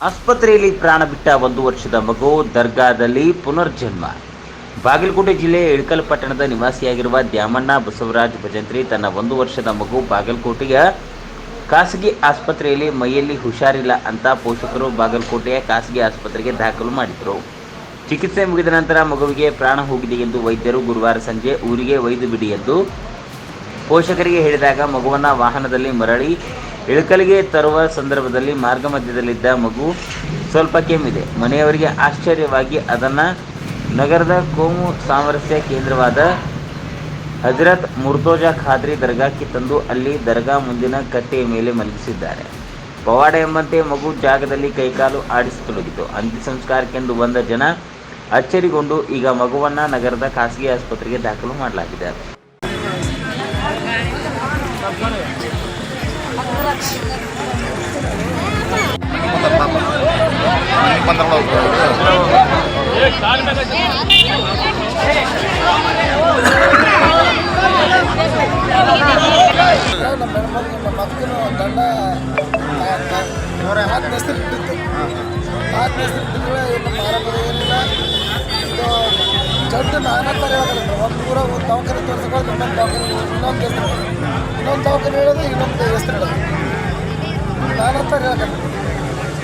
ಆಸ್ಪತ್ರೆಯಲ್ಲಿ ಪ್ರಾಣ ಬಿಟ್ಟ ಒಂದು ವರ್ಷದ ಮಗು ದರ್ಗಾದಲ್ಲಿ ಪುನರ್ಜನ್ಮ. ಬಾಗಲಕೋಟೆ ಜಿಲ್ಲೆಯ ಇಳಕಲ್ ಪಟ್ಟಣದ ನಿವಾಸಿಯಾಗಿರುವ ದ್ಯಾಮಣ್ಣ ಬಸವರಾಜ್ ಭಜಂತ್ರಿ ತನ್ನ ಒಂದು ವರ್ಷದ ಮಗು ಬಾಗಲಕೋಟೆಯ ಖಾಸಗಿ ಆಸ್ಪತ್ರೆಯಲ್ಲಿ ಮೈಯಲ್ಲಿ ಹುಷಾರಿಲ್ಲ ಅಂತ ಪೋಷಕರು ಬಾಗಲಕೋಟೆಯ ಖಾಸಗಿ ಆಸ್ಪತ್ರೆಗೆ ದಾಖಲು ಮಾಡಿದರು. ಚಿಕಿತ್ಸೆ ಮುಗಿದ ನಂತರ ಮಗುವಿಗೆ ಪ್ರಾಣ ಹೋಗಿದೆ ಎಂದು ವೈದ್ಯರು ಗುರುವಾರ ಸಂಜೆ ಊರಿಗೆ ಒಯ್ದು ಬಿಡಿ ಎಂದು ಪೋಷಕರಿಗೆ ಹೇಳಿದಾಗ ಮಗುವನ್ನು ವಾಹನದಲ್ಲಿ ಮರಳಿ ಇಳಕಲಿಗೆ ತರುವ ಸಂದರ್ಭದಲ್ಲಿ ಮಾರ್ಗ ಮಧ್ಯದಲ್ಲಿದ್ದ ಮಗು ಸ್ವಲ್ಪ ಕೆಮ್ಮಿದೆ. ಮನೆಯವರಿಗೆ ಆಶ್ಚರ್ಯವಾಗಿ ಅದನ್ನು ನಗರದ ಕೋಮು ಸಾಮರಸ್ಯ ಕೇಂದ್ರವಾದ ಹಜರತ್ ಮುರ್ತೋಜಾ ಖಾದ್ರಿ ದರ್ಗಾಕ್ಕೆ ತಂದು ಅಲ್ಲಿ ದರ್ಗಾ ಮುಂದಿನ ಕಟ್ಟೆಯ ಮೇಲೆ ಮಲಗಿಸಿದ್ದಾರೆ. ಪವಾಡ ಎಂಬಂತೆ ಮಗು ಜಾಗದಲ್ಲಿ ಕೈಕಾಲು ಆಡಿಸತೊಡಗಿತು ಅಂತ್ಯ ಸಂಸ್ಕಾರಕ್ಕೆಂದು ಬಂದ ಜನ ಅಚ್ಚರಿಗೊಂಡು ಈಗ ಮಗುವನ್ನು ನಗರದ ಖಾಸಗಿ ಆಸ್ಪತ್ರೆಗೆ ದಾಖಲು ಮಾಡಲಾಗಿದೆ. ಗಂಡ ನಾಲ್ಕು ಹೆಸರು ಇಟ್ಟಿತ್ತು ನಾಲ್ಕು ಹೆಸರು ಇಟ್ಟಿದ್ರೆ ಏನು ಮಾರಬರು ಏನಿಲ್ಲ ಇದು ಜಡ್ಡು ನಾನಾ ಥರ ಹೇಳ್ತಾರೆ ಒಂದು ಊರ ಒಂದು ದವಾಖಾನೆ ಇನ್ನೊಂದು ದವಾಖಾನೆ ಇನ್ನೊಂದು ಹೆಸರು ಇನ್ನೊಂದು ದವಾಖಾನೆ ಹೇಳೋದು ಇನ್ನೊಂದು ಹೆಸರು ಹೇಳೋದು ನಾನಾ ಥರ ಈಗ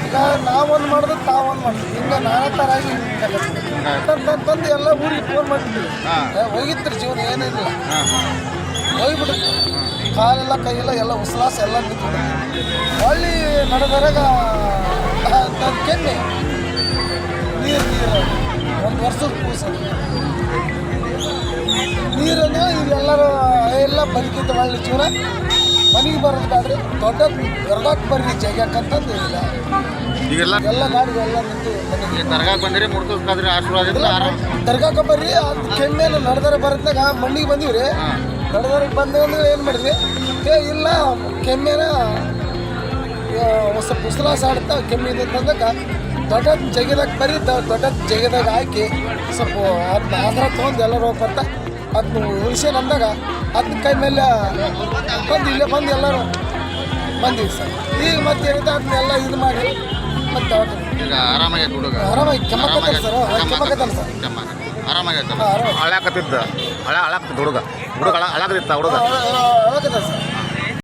ಈಗ ನಾವೊಂದು ಮಾಡಿದ್ರೆ ತಾವೊಂದು ಮಾಡ್ತೀವಿ ಹಿಂಗೆ ನಾನಾ ಥರ ಆಗಿ ತಂದು ತಂದು ಎಲ್ಲ ಊರಿಗೆ ಫೋನ್ ಮಾಡ್ತೀವಿ ಹೋಗಿತ್ತು ಜೀವನ ಏನಿಲ್ಲ ಹೋಗ್ಬಿಡುತ್ತೆ ಕಾಲೆಲ್ಲ ಕೈಯೆಲ್ಲ ಎಲ್ಲ ಉಸಲಾಸ ಎಲ್ಲ ನಿಂತು ಹೊಳ್ಳಿ ನಡೆದರಾಗ ಕೆನ್ನೆ ನೀರು ನೀರು ಒಂದು ವರ್ಷದ ಕೂಸ ನೀರನ್ನ ಇಲ್ಲೆಲ್ಲರೂ ಎಲ್ಲ ಬದುಕಿದ್ದು ಒಳ್ಳೆ ಜೀವನ ಮನೆಗೆ ಬರೋದಾದ್ರೆ ದೊಡ್ಡ ದರ್ಗಾಕ್ ಬರ್ರಿ ಜಗ್ಯಾಕಂತಂದು ಇಲ್ಲ ಈಗೆಲ್ಲ ಎಲ್ಲ ಗಾಡಿ ಎಲ್ಲ ನಿಂತು ಮನೆಗೆ. ಬಂದ್ರೆ ಮುಡ್ಕೋಬೇಕಾದ್ರೆ ಆಶೀರ್ವಾದ ಇದ್ರೆ ಆರಾಮ್. ದರ್ಗಾಕ ಬರ್ರಿ ಅದು ಕೆಮ್ಮೇಲೆ ನಡೆದರೆ ಬರತ್ತಾಗ ಮಣ್ಣಿಗೆ ಬಂದೀವಿ ರೀ ನಡೆದಾರಿಗೆ ಬಂದೇವು ಅಂದ್ರೆ ಏನು ಮಾಡಿದ್ವಿ ಏ ಇಲ್ಲ ಕೆಮ್ಮೇನ ಹೊಸ ಉಸಲಾಸ ಆಡ್ತಾ ಕೆಮ್ಮಿದೆ ಅಂತಂದಾಗ ದೊಡ್ಡ ಜಗದಾಗ ಬರೀ ದೊಡ್ಡ ಜಗದಾಗ ಹಾಕಿ ಸ್ವಲ್ಪ ಅದನ್ನ ಆಧಾರ ತೊಗೊಂಡು ಎಲ್ಲರೂ ಬರ್ತಾ ಅದನ್ನ ಉಳಿಸ್ಯಾನ ಅಂದಾಗ ಅದನ್ನ ಕೈ ಮೇಲೆ ಬಂದು ಇಲ್ಲೇ ಬಂದು ಎಲ್ಲರೂ ಬಂದೀವಿ ಸರ್. ಈಗ ಮತ್ತೆ ಏನಿದೆ ಅದನ್ನೆಲ್ಲ ಇದು ಮಾಡಿ ಮತ್ತೆ ಈಗ ಆರಾಮಾಗೈತೆ ಹುಡುಗ. ಆರಾಮಾಗಿ ಕೆಮ್ಮಕತ್ತಾರ ಸರ್ ಕೆಮ್ಮಕತ್ತಾನ ಸರ್. ಆರಾಮಾಗಿ ಹಳೆ ಆರಾಮ ಹಳಾಕತ್ತಿದ್ದ ಹಳ ಹಳಾಕತ್ತಿದ್ದ ಹುಡುಗ. ಹುಡುಗ ಹಳ ಹಳಾಕತ್ತಿತ್ತ ಹುಡುಗ. ಅಳಕತ್ತ ಸರ್.